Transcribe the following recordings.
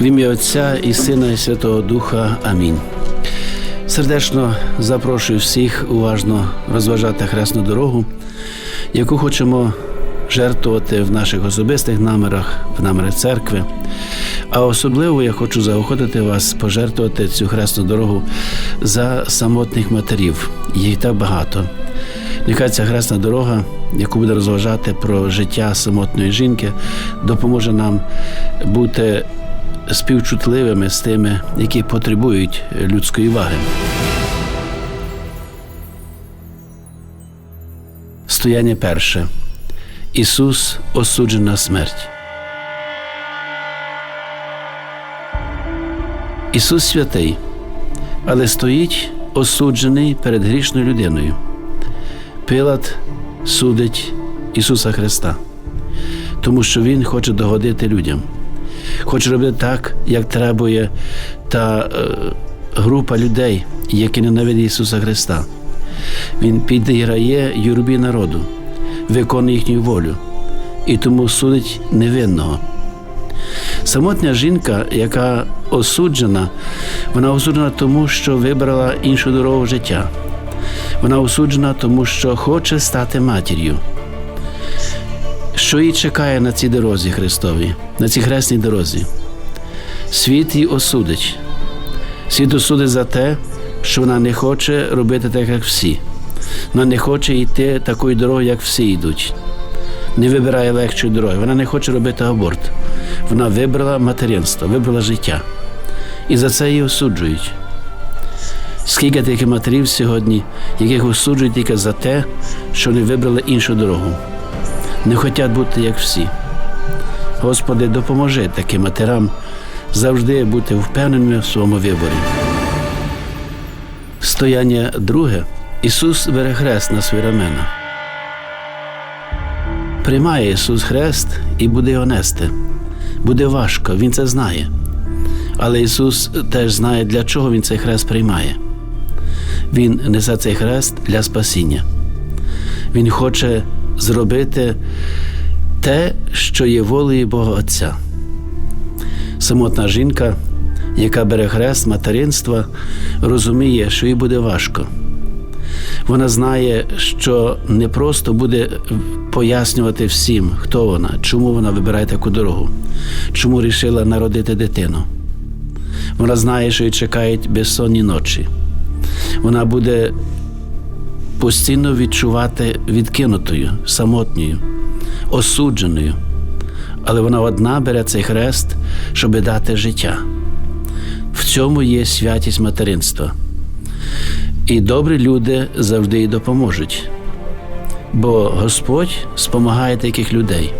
В ім'я Отця і Сина, і Святого Духа. Амінь. Сердечно запрошую всіх уважно розважати хресну дорогу, яку хочемо жертвувати в наших особистих намірах, в намірах церкви. А особливо я хочу заохотити вас пожертвувати цю хресну дорогу за самотних матерів. Їх так багато. Нехай ця хресна дорога, яку буде розважати про життя самотної жінки, допоможе нам бути співчутливими з тими, які потребують людської уваги. Стояння перше. Ісус осуджений на смерть. Ісус святий, але стоїть осуджений перед грішною людиною. Пилат судить Ісуса Христа, тому що Він хоче догодити людям, хоче робити так, як требує та е, група людей, які ненавидять Ісуса Христа. Він підіграє юрбі народу, виконує їхню волю і тому судить невинного. Самотня жінка, яка осуджена, вона осуджена тому, що вибрала іншу дорогу життя. Вона осуджена, тому що хоче стати матір'ю. Що її чекає на цій дорозі Христовій, на цій хресній дорозі? Світ її осудить. Світ осудить за те, що вона не хоче робити так, як всі. Вона не хоче йти такою дорогою, як всі йдуть. Не вибирає легшої дороги. Вона не хоче робити аборт. Вона вибрала материнство, вибрала життя. І за це її осуджують. Скільки таких матерів сьогодні, яких осуджують тільки за те, що вони вибрали іншу дорогу, не хочуть бути як всі. Господи, допоможи таким матерам завжди бути впевненими в своєму виборі. Стояння друге. Ісус бере хрест на свої рамена. Приймає Ісус хрест і буде його нести. Буде важко, Він це знає. Але Ісус теж знає, для чого Він цей хрест приймає. Він несе цей хрест для спасіння. Він хоче зробити те, що є волею Бога Отця. Самотна жінка, яка бере хрест материнства, розуміє, що їй буде важко. Вона знає, що не просто буде пояснювати всім, хто вона, чому вона вибирає таку дорогу, чому вирішила народити дитину. Вона знає, що її чекають безсонні ночі. Вона буде постійно відчувати відкинутою, самотньою, осудженою. Але вона одна бере цей хрест, щоб дати життя. В цьому є святість материнства. І добрі люди завжди їй допоможуть, бо Господь спомагає таких людей.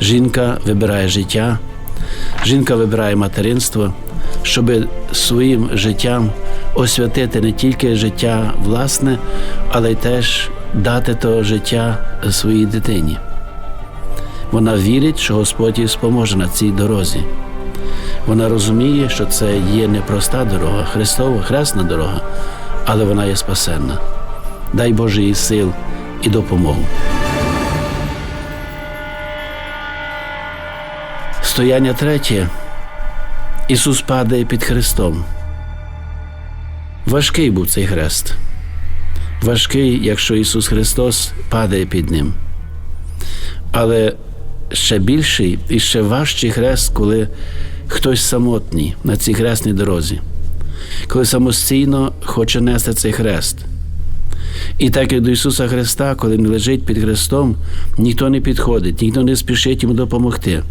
Жінка вибирає життя, жінка вибирає материнство, щоб своїм життям освятити не тільки життя власне, але й теж дати то життя своїй дитині. Вона вірить, що Господь їй споможе на цій дорозі. Вона розуміє, що це є непроста дорога, Христова, хресна дорога, але вона є спасенна. Дай Боже їй сил і допомогу. Стояння третє. Ісус падає під Христом. Важкий був цей хрест. Важкий, якщо Ісус Христос падає під ним. Але ще більший і ще важчий хрест, коли хтось самотній на цій хресній дорозі, коли самостійно хоче нести цей хрест. І так як до Ісуса Христа, коли Він лежить під хрестом, ніхто не підходить, ніхто не спішить йому допомогти.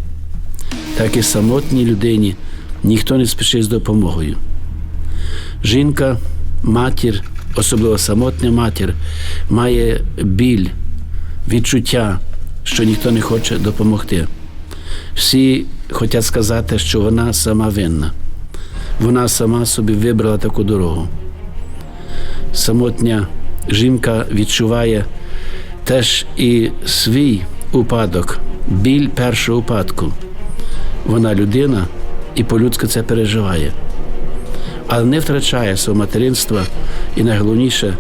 Так і самотній людині ніхто не спішить з допомогою. Жінка, матір, особливо самотня матір, має біль, відчуття, що ніхто не хоче допомогти. Всі хочуть сказати, що вона сама винна. Вона сама собі вибрала таку дорогу. Самотня жінка відчуває теж і свій упадок, біль першого упадку. Вона людина і по-людськи це переживає, але не втрачає свого материнства і найголовніше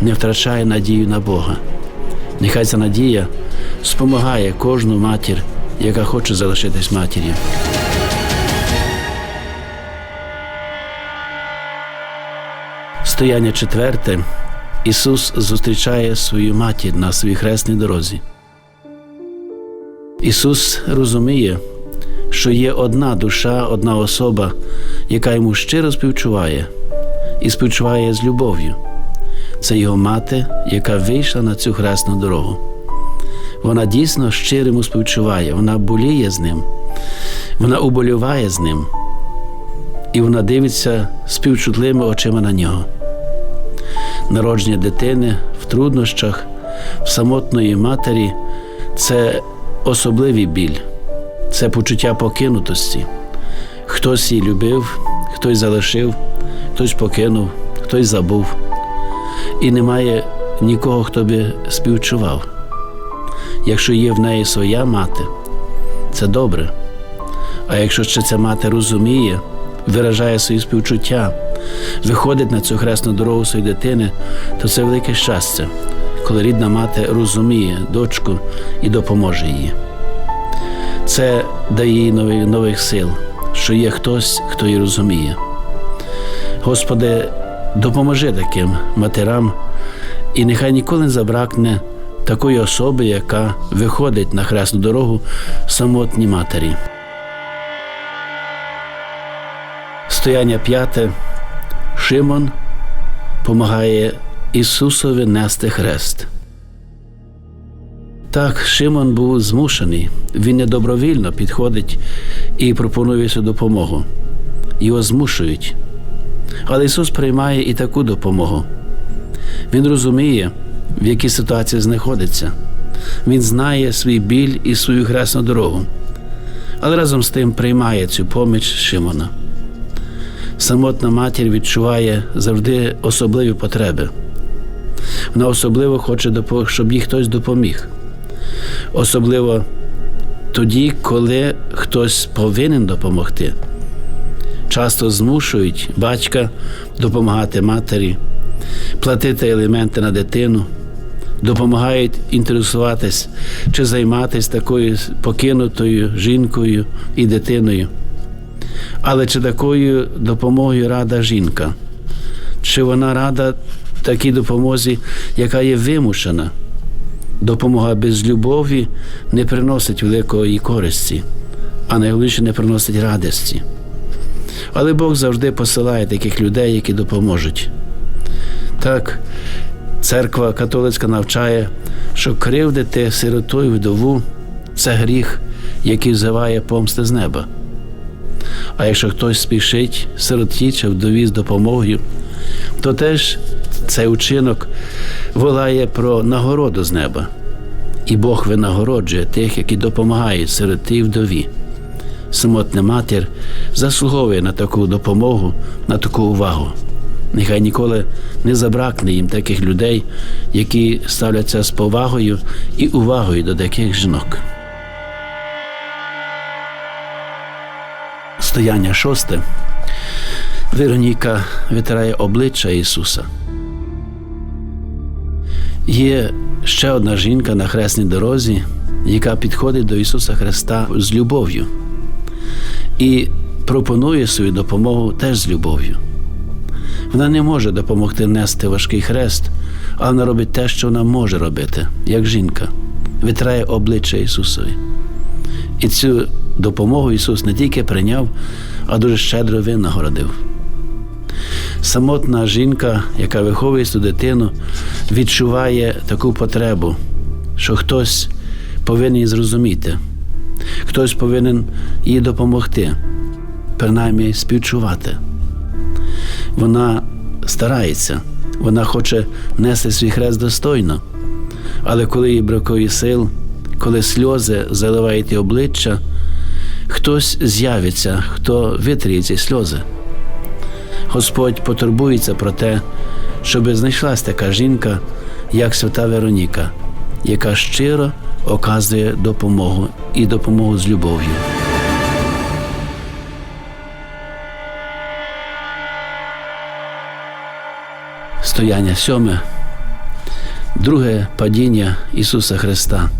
не втрачає надію на Бога. Нехай ця надія спомагає кожну матір, яка хоче залишитись матір'ю. Стояння четверте. Ісус зустрічає свою матір на своїй хресній дорозі. Ісус розуміє, що є одна душа, одна особа, яка йому щиро співчуває і співчуває з любов'ю. Це його мати, яка вийшла на цю хресну дорогу. Вона дійсно щиро співчуває, вона боліє з ним, вона уболіває з ним, і вона дивиться співчутливими очима на нього. Народження дитини в труднощах, в самотної матері це особливий біль, це почуття покинутості. Хтось її любив, хтось залишив, хтось покинув, хтось забув. І немає нікого, хто би співчував. Якщо є в неї своя мати, це добре. А якщо ще ця мати розуміє, виражає свої співчуття, виходить на цю хресну дорогу своєї дитини, то це велике щастя, коли рідна мати розуміє дочку і допоможе їй. Це дає їй нових, нових сил, що є хтось, хто її розуміє. Господи, допоможи таким матерам, і нехай ніколи не забракне такої особи, яка виходить на хресну дорогу самотній матері. Стояння п'яте. Шимон помагає Ісусові нести хрест. Так, Шимон був змушений, він недобровільно підходить і пропонує цю допомогу. Його змушують. Але Ісус приймає і таку допомогу. Він розуміє, в якій ситуації знаходиться. Він знає свій біль і свою хресну дорогу, але разом з тим приймає цю поміч Шимона. Самотна матір відчуває завжди особливі потреби. Вона особливо хоче, щоб їй хтось допоміг. Особливо тоді, коли хтось повинен допомогти. Часто змушують батька допомагати матері, платити елементи на дитину, допомагають інтересуватись чи займатися такою покинутою жінкою і дитиною. Але чи такою допомогою рада жінка? Чи вона рада такій допомозі, яка є вимушена? Допомога без любові не приносить великої користі, а найголовніше не приносить радості. Але Бог завжди посилає таких людей, які допоможуть. Так, церква католицька навчає, що кривдити сироту і вдову це гріх, який взиває помсти з неба. А якщо хтось спішить сироті чи вдові з допомогою, то теж цей учинок волає про нагороду з неба. І Бог винагороджує тих, які допомагають сироті і вдові. Самотна матір заслуговує на таку допомогу, на таку увагу. Нехай ніколи не забракне їм таких людей, які ставляться з повагою і увагою до таких жінок. Стояння шосте. Вероніка витирає обличчя Ісуса. Є ще одна жінка на хресній дорозі, яка підходить до Ісуса Христа з любов'ю і пропонує свою допомогу теж з любов'ю. Вона не може допомогти нести важкий хрест, але вона робить те, що вона може робити, як жінка, витирає обличчя Ісусові. І цю допомогу Ісус не тільки прийняв, а дуже щедро винагородив. Самотна жінка, яка виховує цю дитину, відчуває таку потребу, що хтось повинен її зрозуміти, хтось повинен їй допомогти, принаймні співчувати. Вона старається, вона хоче нести свій хрест достойно, але коли їй бракує сил, коли сльози заливають її обличчя, хтось з'явиться, хто витріє ці сльози. Господь потурбується про те, щоб знайшлась така жінка, як свята Вероніка, яка щиро оказує допомогу і допомогу з любов'ю. Стояння сьоме, друге падіння Ісуса Христа.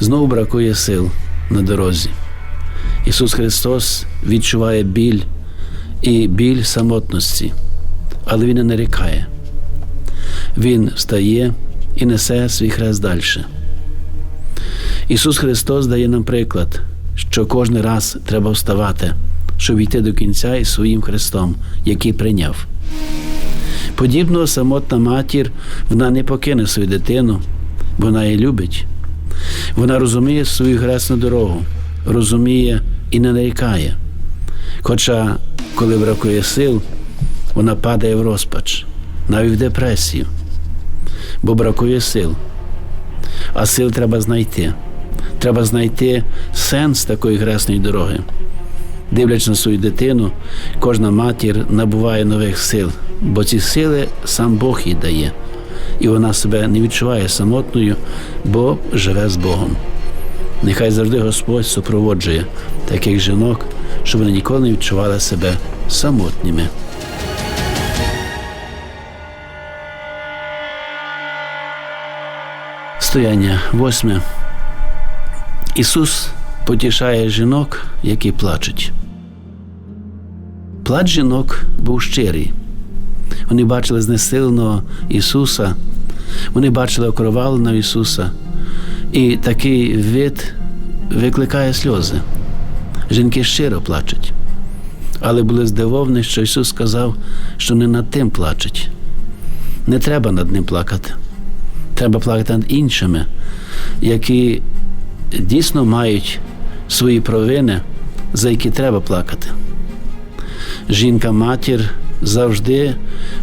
Знову бракує сил на дорозі. Ісус Христос відчуває біль і біль самотності, але він не нарікає. Він встає і несе свій хрест далі. Ісус Христос дає нам приклад, що кожен раз треба вставати, щоб йти до кінця із своїм Христом, який прийняв. Подібно самотна матір, вона не покине свою дитину, вона її любить. Вона розуміє свою хресну дорогу, розуміє і не нарікає. Хоча, коли бракує сил, вона падає в розпач, навіть в депресію, бо бракує сил. А сил треба знайти. Треба знайти сенс такої хресної дороги. Дивлячись на свою дитину, кожна матір набуває нових сил, бо ці сили сам Бог їй дає, і вона себе не відчуває самотною, бо живе з Богом. Нехай завжди Господь супроводжує таких жінок, щоб вони ніколи не відчували себе самотніми. Стояння восьме. Ісус потішає жінок, які плачуть. Плач жінок був щирий. Вони бачили знесиленого Ісуса, вони бачили окроваленого Ісуса, і такий вид викликає сльози. Жінки щиро плачуть, але були здивовані, що Ісус сказав, що не над тим плачуть. Не треба над ним плакати. Треба плакати над іншими, які дійсно мають свої провини, за які треба плакати. Жінка-матір завжди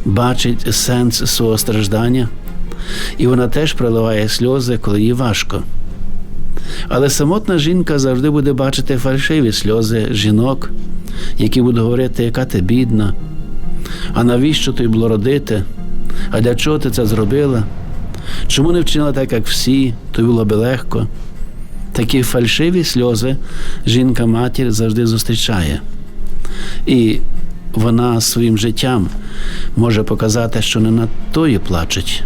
бачить сенс свого страждання, і вона теж проливає сльози, коли їй важко. Але самотна жінка завжди буде бачити фальшиві сльози жінок, які будуть говорити, яка ти бідна, а навіщо тобі було родити? А для чого ти це зробила? Чому не вчинила так, як всі, тобі було би легко? Такі фальшиві сльози жінка-матір завжди зустрічає. І вона своїм життям може показати, що не над тою плачуть.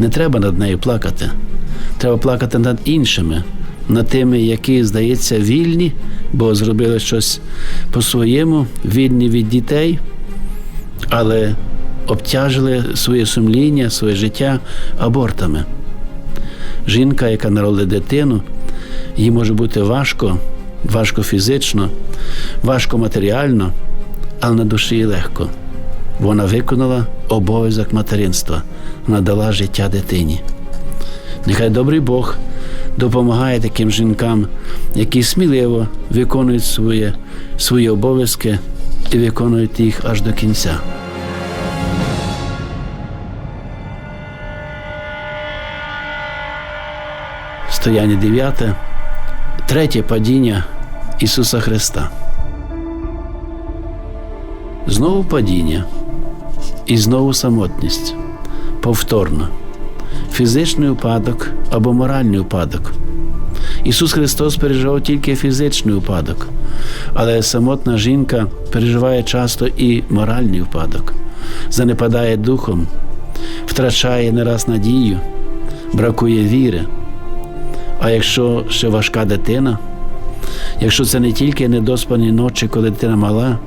Не треба над нею плакати. Треба плакати над іншими, над тими, які, здається, вільні, бо зробили щось по-своєму, вільні від дітей, але обтяжили своє сумління, своє життя абортами. Жінка, яка народила дитину, їй може бути важко, важко фізично, важко матеріально, але на душі легко. Вона виконала обов'язок материнства, вона дала життя дитині. Нехай добрий Бог допомагає таким жінкам, які сміливо виконують своє, свої обов'язки і виконують їх аж до кінця. Стояння 9. Третє падіння Ісуса Христа. Знову падіння і знову самотність. Повторно. Фізичний упадок або моральний упадок. Ісус Христос переживав тільки фізичний упадок, але самотна жінка переживає часто і моральний упадок, занепадає духом, втрачає не раз надію, бракує віри. А якщо ще важка дитина, якщо це не тільки недоспані ночі, коли дитина мала,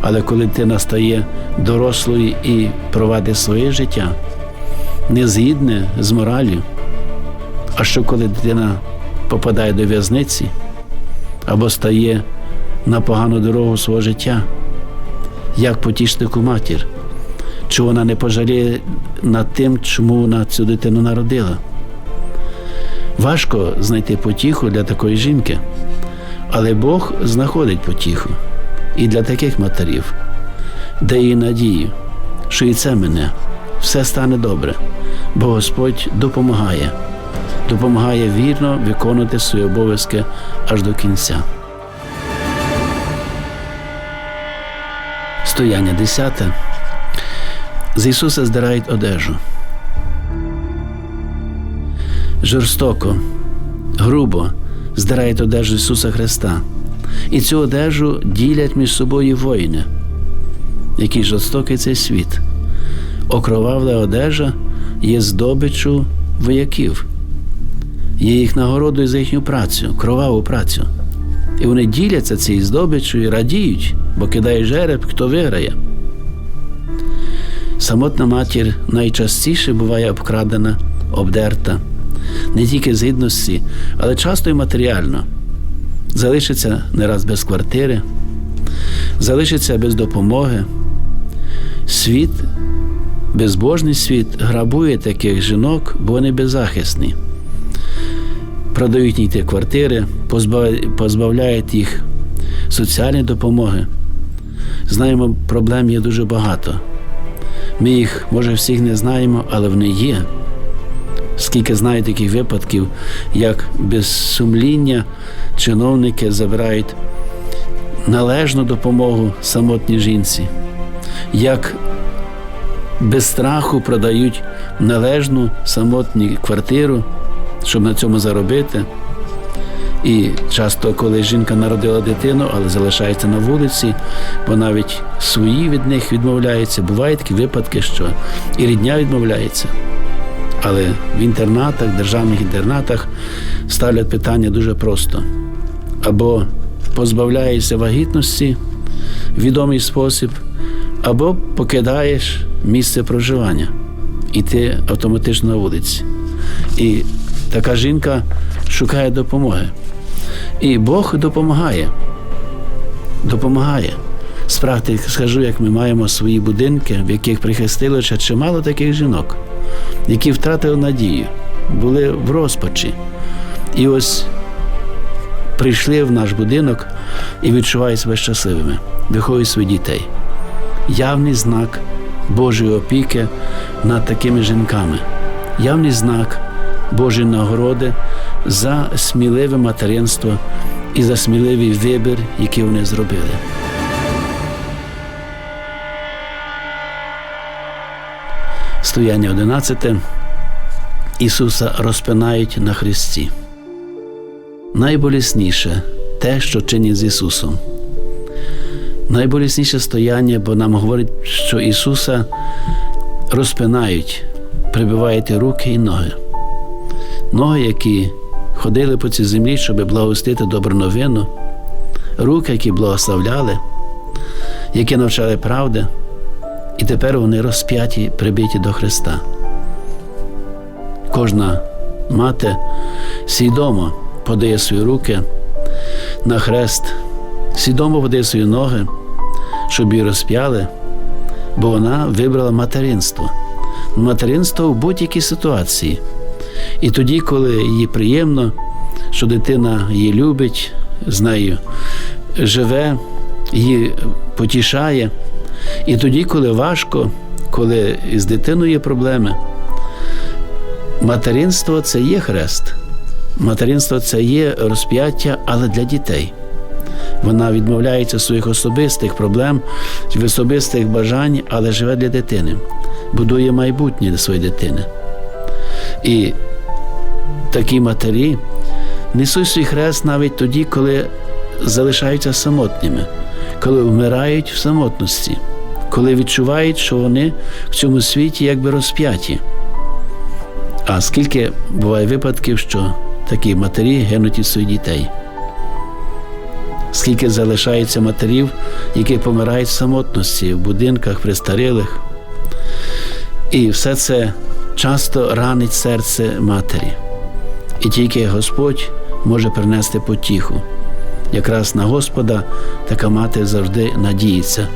але коли дитина стає дорослою і провадить своє життя, не згідне з мораллю, а що коли дитина попадає до в'язниці або стає на погану дорогу свого життя, як потішити таку матір? Чи вона не пожаліє над тим, чому вона цю дитину народила? Важко знайти потіху для такої жінки, але Бог знаходить потіху і для таких матерів, дає надію, що і це мене все стане добре, бо Господь допомагає, допомагає вірно виконувати свої обов'язки аж до кінця. Стояння десяте. З Ісуса здирають одежу. Жорстоко, грубо здирають одежу Ісуса Христа. І цю одежу ділять між собою воїни, який жорстокий цей світ. Окровавла одежа є здобичу вояків, є їх нагородою за їхню працю, кроваву працю. І вони діляться цією здобиччю і радіють, бо кидає жереб, хто виграє. Самотна матір найчастіше буває обкрадена, обдерта, не тільки з гідності, але часто й матеріально. Залишиться не раз без квартири, залишиться без допомоги. Світ, безбожний світ грабує таких жінок, бо вони беззахисні. Продають ті квартири, позбавляють їх соціальної допомоги. Знаємо, проблем є дуже багато. Ми їх, може, всіх не знаємо, але вони є. Скільки знаю таких випадків, як без сумління чиновники забирають належну допомогу самотній жінці, як без страху продають належну самотню квартиру, щоб на цьому заробити. І часто, коли жінка народила дитину, але залишається на вулиці, бо навіть свої від них відмовляються. Бувають такі випадки, що і рідня відмовляється. Але в інтернатах, державних інтернатах ставлять питання дуже просто: або позбавляєшся вагітності відомий спосіб, або покидаєш місце проживання, і ти автоматично на вулиці. І така жінка шукає допомоги. І Бог допомагає. Допомагає. Справді скажу, як ми маємо свої будинки, в яких прихистили ще чимало таких жінок, які втратили надію, були в розпачі. І ось прийшли в наш будинок і відчувають себе щасливими, виховують своїх дітей. Явний знак Божої опіки над такими жінками, явний знак Божої нагороди за сміливе материнство і за сміливий вибір, який вони зробили. Стояння 11. Ісуса розпинають на Христі. Найболісніше те, що чинять з Ісусом. Найболісніше стояння, бо нам говорить, що Ісуса розпинають, прибивають руки і ноги. Ноги, які ходили по цій землі, щоб благостити добру новину, руки, які благословляли, які навчали правди, і тепер вони розп'яті, прибиті до Христа. Кожна мати свідомо подає свої руки на хрест, свідомо подає свої ноги, щоб її розп'яли, бо вона вибрала материнство. Материнство в будь-якій ситуації. І тоді, коли їй приємно, що дитина її любить, з нею живе, її потішає. І тоді, коли важко, коли з дитиною є проблеми, материнство це є хрест. Материнство це є розп'яття, але для дітей. Вона відмовляється своїх особистих проблем, особистих бажань, але живе для дитини, будує майбутнє для своєї дитини. І такі матері несуть свій хрест навіть тоді, коли залишаються самотніми, коли вмирають в самотності, коли відчувають, що вони в цьому світі якби розп'яті. А скільки буває випадків, що такі матері гинуть із своїх дітей? Скільки залишається матерів, які помирають в самотності в будинках престарілих? І все це часто ранить серце матері. І тільки Господь може принести потіху. Якраз на Господа така мати завжди надіється,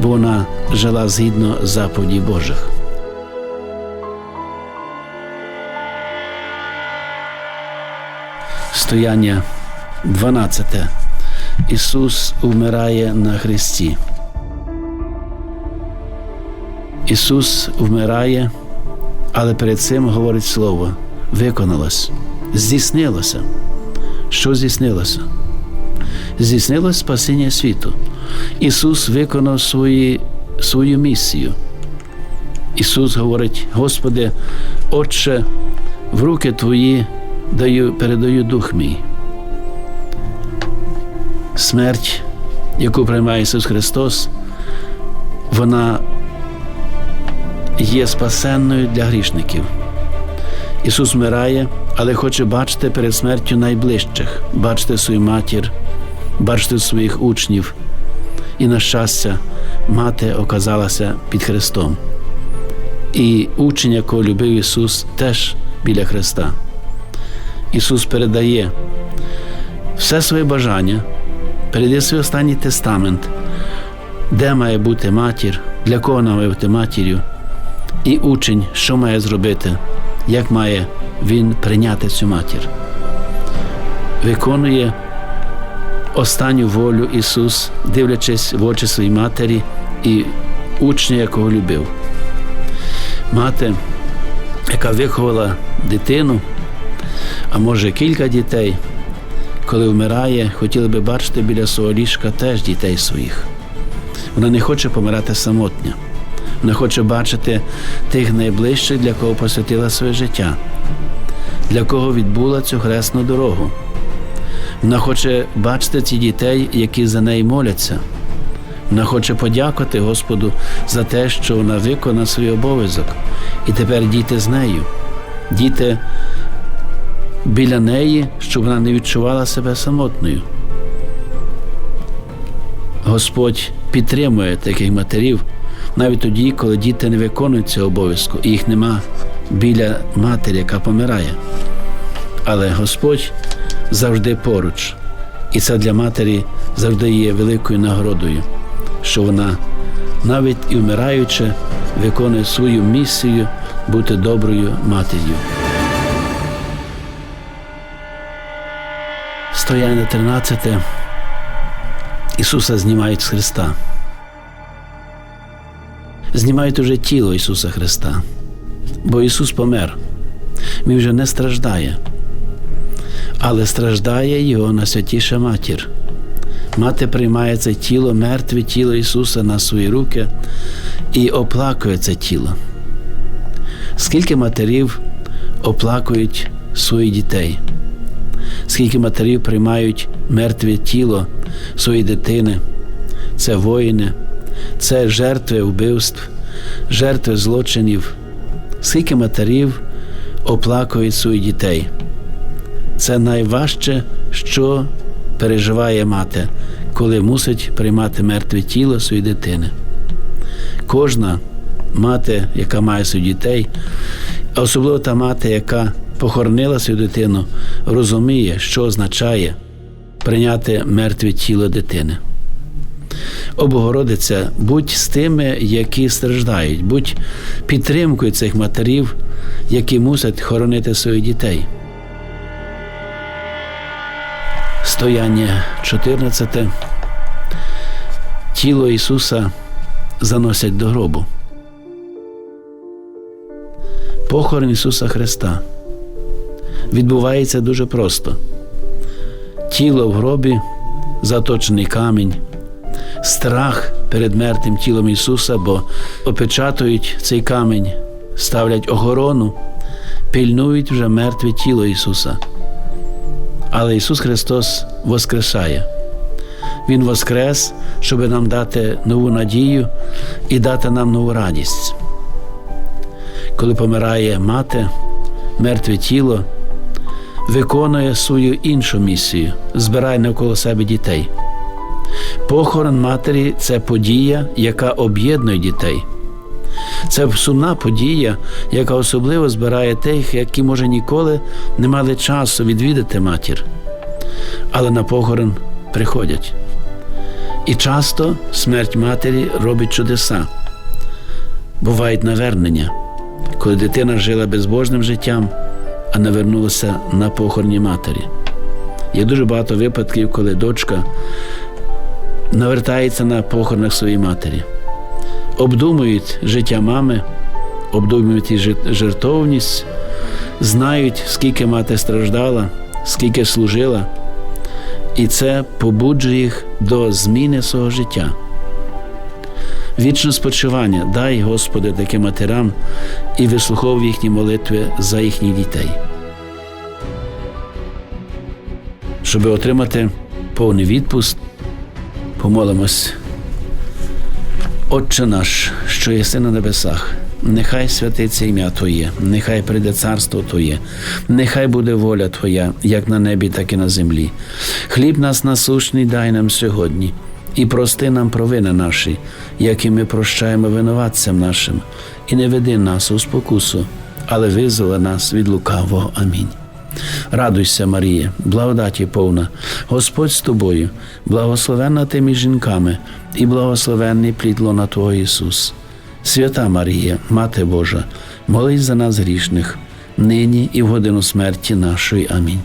бо вона жила згідно заповідей Божих. Стояння 12. Ісус вмирає на Христі. Ісус вмирає, але перед цим говорить Слово виконалось, здійснилося. Що здійснилося? Здійснилось спасіння світу. Ісус виконав свої, свою місію. Ісус говорить: Господи, Отче, в руки Твої даю, передаю дух мій. Смерть, яку приймає Ісус Христос, вона є спасенною для грішників. Ісус вмирає, але хоче бачити перед смертю найближчих, бачити свою матір, бачити своїх учнів. І, на щастя, мати оказалася під Христом. І учень, якого любив Ісус, теж біля Христа. Ісус передає все своє бажання, передає останній тестамент, де має бути матір, для кого має бути матір'ю, і учень, що має зробити, як має він прийняти цю матір. Виконує останню волю Ісус, дивлячись в очі своїй матері і учня, якого любив. Мати, яка виховала дитину, а може кілька дітей, коли вмирає, хотіла би бачити біля свого ліжка теж дітей своїх. Вона не хоче помирати самотня. Вона хоче бачити тих найближчих, для кого посвятила своє життя, для кого відбула цю хресну дорогу. Вона хоче бачити ці дітей, які за неї моляться. Вона хоче подякувати Господу за те, що вона виконала свій обов'язок. І тепер діти з нею. Діти біля неї, щоб вона не відчувала себе самотною. Господь підтримує таких матерів навіть тоді, коли діти не виконують цього обов'язку, і їх нема біля матері, яка помирає. Але Господь завжди поруч. І це для матері завжди є великою нагородою, що вона, навіть і вмираючи, виконує свою місію бути доброю матір'ю. Стояння 13. Ісуса знімають з Христа. Знімають уже тіло Ісуса Христа, бо Ісус помер. Він вже не страждає, але страждає Його найсвятіша матір. Мати приймає це тіло, мертве тіло Ісуса на свої руки і оплакує це тіло. Скільки матерів оплакують своїх дітей, скільки матерів приймають мертве тіло своєї дитини, це воїни, це жертви вбивств, жертви злочинів, скільки матерів оплакують своїх дітей. Це найважче, що переживає мати, коли мусить приймати мертве тіло своєї дитини. Кожна мати, яка має своїх дітей, особливо та мати, яка похоронила свою дитину, розуміє, що означає прийняти мертве тіло дитини. О Богородиця, будь з тими, які страждають, будь підтримкою цих матерів, які мусять хоронити своїх дітей. Стояння 14. Тіло Ісуса заносять до гробу. Похорон Ісуса Христа відбувається дуже просто. Тіло в гробі, заточений камінь, страх перед мертвим тілом Ісуса, бо опечатують цей камінь, ставлять охорону, пильнують вже мертве тіло Ісуса. Але Ісус Христос воскресає. Він воскрес, щоб нам дати нову надію і дати нам нову радість. Коли помирає мати, мертве тіло виконує свою іншу місію, збирає навколо себе дітей. Похорон матері це подія, яка об'єднує дітей. Це сумна подія, яка особливо збирає тих, які, може, ніколи не мали часу відвідати матір, але на похорон приходять. І часто смерть матері робить чудеса. Бувають навернення, коли дитина жила безбожним життям, а навернулася на похороні матері. Є дуже багато випадків, коли дочка навертається на похоронах своєї матері обдумують життя мами, обдумують її жертовність, знають, скільки мати страждала, скільки служила, і це побуджує їх до зміни свого життя. Вічне спочивання дай, Господи, таким матерам і вислуховуй їхні молитви за їхніх дітей. Щоб отримати повний відпуск, помолимось. Отче наш, що єси на небесах, Нехай святиться ім'я Твоє, нехай прийде царство Твоє, нехай буде воля Твоя, як на небі, так і на землі. Хліб нас насущний дай нам сьогодні, і прости нам провини наші, які ми прощаємо винуватцям нашим, і не веди нас у спокусу, але визволи нас від лукавого. Амінь. Радуйся, Марія, благодаті повна, Господь з тобою, благословенна ти між жінками, і благословенний плід лона Твого Ісус. Свята Марія, Мати Божа, молись за нас грішних, нині і в годину смерті нашої. Амінь.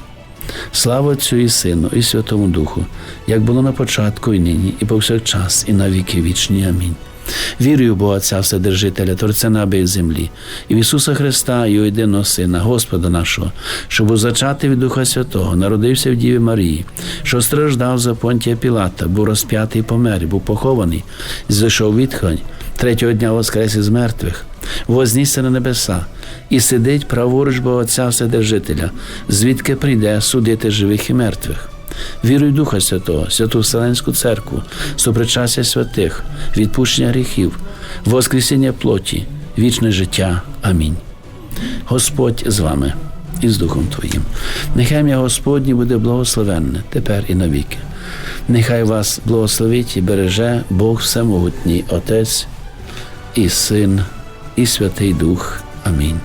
Слава Отцю і Сину, і Святому Духу, як було на початку, і нині, і повсякчас, і на віки вічні. Амінь. Вірую в Бога Отця Вседержителя, Творця неба і землі, і в Ісуса Христа, Його єдиного Сина, Господа нашого, що був зачатий від Духа Святого, народився в Діві Марії, що страждав за понтія Пілата, був розп'ятий і помер, був похований, зійшов відхонь, третього дня воскрес із мертвих, вознісся на небеса, і сидить праворуч Бога Отця Вседержителя, звідки прийде судити живих і мертвих. Вірую в Духа Святого, Святу Вселенську Церкву, сопричастя святих, відпущення гріхів, воскресіння плоті, вічне життя. Амінь. Господь з вами і з Духом Твоїм. Нехай ім'я Господнє буде благословенне тепер і навіки. Нехай вас благословить і береже Бог Всемогутній, Отець і Син, і Святий Дух. Амінь.